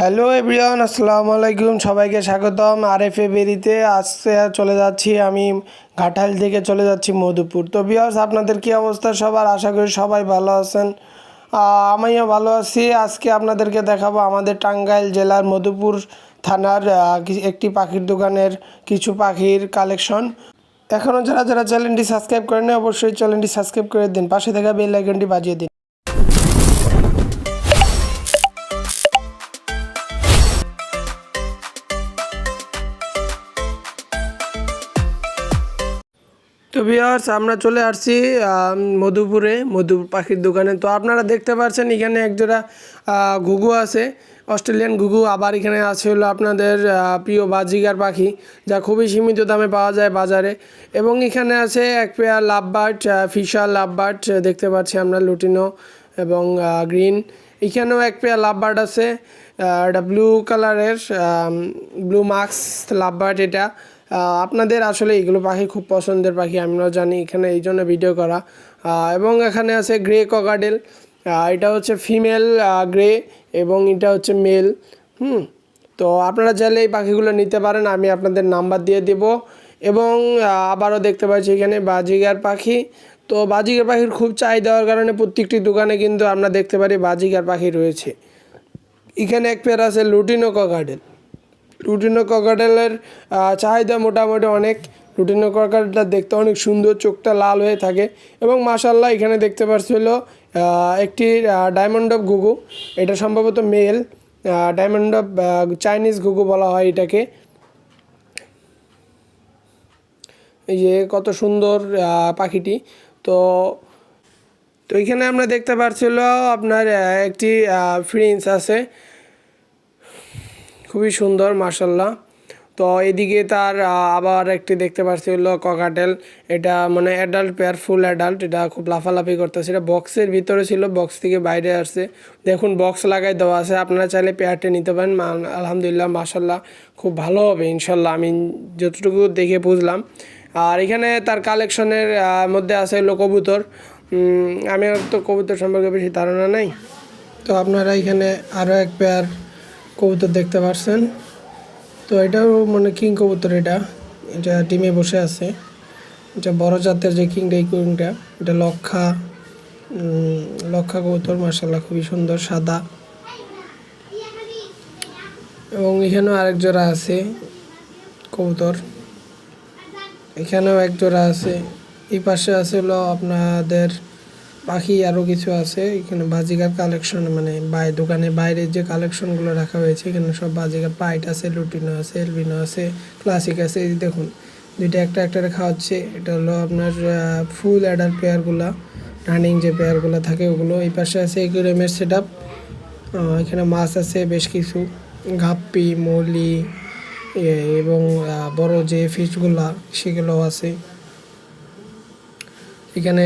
Hello everyone আসসালামু আলাইকুম, সবাইকে স্বাগতম। আর এফ বেরিতে আজকে চলে যাচ্ছি আমি ঘাটাল থেকে, চলে যাচ্ছি মধুপুর। তো বিয়ার্স আপনাদের কি অবস্থা সবার? আশা করি সবাই ভালো আছেন। আমিও ভালো আছি। আজকে আপনাদেরকে দেখাবো আমাদের টাঙ্গাইল জেলার মধুপুর থানার একটি পাখির দোকানের কিছু পাখির কালেকশন এখনও যারা যারা চ্যানেলটি সাবস্ক্রাইব করেন অবশ্যই চ্যানেলটি সাবস্ক্রাইব করে দিন। পাশে থাকা বেল আইকনটি বাজিয়ে দিন। তো ভিওর্স আমরা চলে আসছি মধুপুরে মধু পাখির দোকানে। তো আপনারা দেখতে পাচ্ছেন এখানে একজোড়া ঘুঘু আছে, অস্ট্রেলিয়ান ঘুঘু। আবার এখানে আছে হলো আপনাদের প্রিয় বাজিগার পাখি, যা খুবই সীমিত দামে পাওয়া যায় বাজারে। এবং এখানে আছে এক pair love bird fisher love bird দেখতে পাচ্ছি আমরা লুটিনো এবং গ্রিন এখানেও এক পেয়ার লাভ বার্ড আছে এটা ব্লু কালারের ব্লু মাস্ক লাভ বার্ড এটা। আপনাদের আসলে এগুলো পাখি খুব পছন্দের পাখি আমরা জানি এখানে এই জন্য ভিডিও করা। এবং এখানে আছে গ্রে ককাডেল এটা হচ্ছে ফিমেল গ্রে এবং এটা হচ্ছে মেল হুম, তো আপনারা চাইলে এই পাখিগুলো নিতে পারেন, আমি আপনাদের নাম্বার দিয়ে দেব। এবং আবারও দেখতে পাচ্ছি এখানে বাজিগার পাখি। তো বাজিগার পাখির খুব চাহিদা হওয়ার কারণে প্রত্যেকটি দোকানে কিন্তু আমরা দেখতে পারি বাজিগার পাখি রয়েছে। এখানে এক পেয়ার আছে লুটিনো ককাডেল লুটিনো ককাটেলের চাহিদা মোটামুটি অনেক। লুটিনো ককাটেলটা দেখতে অনেক সুন্দর চোখটা লাল হয়ে থাকে এবং মাশাল্লাহ এখানে দেখতে পাচ্ছি হলো আহ, একটি ডায়মন্ড অফ ঘুঘু এটা সম্ভবত মেল ডায়মন্ড অফ চাইনিজ ঘুঘু বলা হয় এটাকে। এই যে কত সুন্দর পাখিটি। তো তো এখানে আমরা দেখতে পাচ্ছিল আপনার একটি ফ্রিন্স আছে। খুবই সুন্দর মার্শাল্লাহ তো এদিকে তার আবার একটি দেখতে পাচ্ছি হলো ককাটেল এটা মানে অ্যাডাল্ট পেয়ার ফুল অ্যাডাল্ট এটা খুব লাফালাফি করতেছে। এটা বক্সের ভিতরে ছিল বক্স থেকে বাইরে আসছে। দেখুন বক্স লাগাই দেওয়া আছে। আপনারা চাইলে পেয়ারটা নিতে পারেন। আলহামদুলিল্লাহ মার্শাল্লাহ খুব ভালো হবে ইনশাল্লাহ আমি যতটুকু দেখে বুঝলাম। আর এখানে তার কালেকশনের মধ্যে আছে হলো কবুতর। আমি তো কবুতর সম্পর্কে বেশি ধারণা নাই। তো আপনারা এখানে আরও এক পেয়ার কবুতর দেখতে পাচ্ছেন তো এটাও মানে কিং কবুতর এটা। এটা ডিমে বসে আছে। এটা বড় জাতের যে কিংটা, এই কিংটা, এটা লক্ষা। লক্ষা কবুতর মার্শাল্লাহ খুবই সুন্দর, সাদা। এবং এখানেও আরেক জোড়া আছে কবুতর। এখানেও এক জোড়া আছে। এই পাশে আছে হলো আপনাদের পাখি আরও কিছু আছে, এখানে বাজিকার কালেকশন মানে বাই দোকানে বাইরে যে কালেকশনগুলো রাখা হয়েছে, এখানে সব বাজিকার পাইট আছে, লুটিনো আছে, এলবিনো আছে, ক্লাসিক আছে, এই দেখুন, দুইটা একটা একটা খাওয়াচ্ছে। এটা হলো আপনার ফুল অ্যাডার পেয়ারগুলা রানিং যে পেয়ারগুলো থাকে ওগুলো, এই পাশে আছে একুরেমের সেট আপ এখানে মাছ আছে, বেশ কিছু গাপ্পি মলি এবং বড় যে ফিশগুলা সেগুলো আছে। এখানে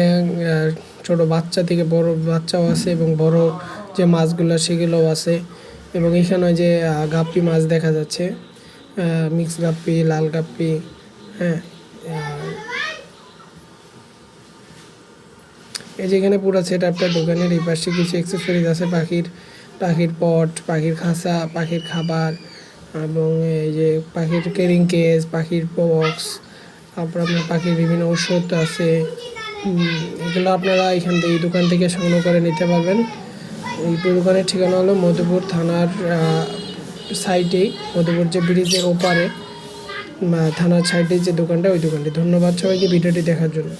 ছোট বাচ্চা থেকে বড় বাচ্চাও আছে এবং বড় যে মাছগুলো সেগুলোও আছে এবং এখানে যে গাপ্পি মাছ দেখা যাচ্ছে মিক্স গাপ্পি, লাল গাপ্পি হ্যাঁ এই যে এখানে পুরো সেট আপটা দোকানের এই পাশে কিছু অ্যাক্সেসরিজ আছে, পাখির পাখির পট পাখির খাঁচা, পাখির খাবার এবং এই যে পাখির কেরিং কেস পাখির বক্স তারপর আপনার পাখির বিভিন্ন ওষুধ আছে। এগুলো আপনারা এখান থেকে দোকান থেকে সংগ্রহ করে নিতে পারবেন। এই দোকানের ঠিকানা হলো মধুপুর থানার সাইডেই মধুপুর যে ব্রিজের ওপারে থানার সাইডে যে দোকানটা, ওই দোকানটি। ধন্যবাদ সবাইকে, ভিডিওটি দেখার জন্য।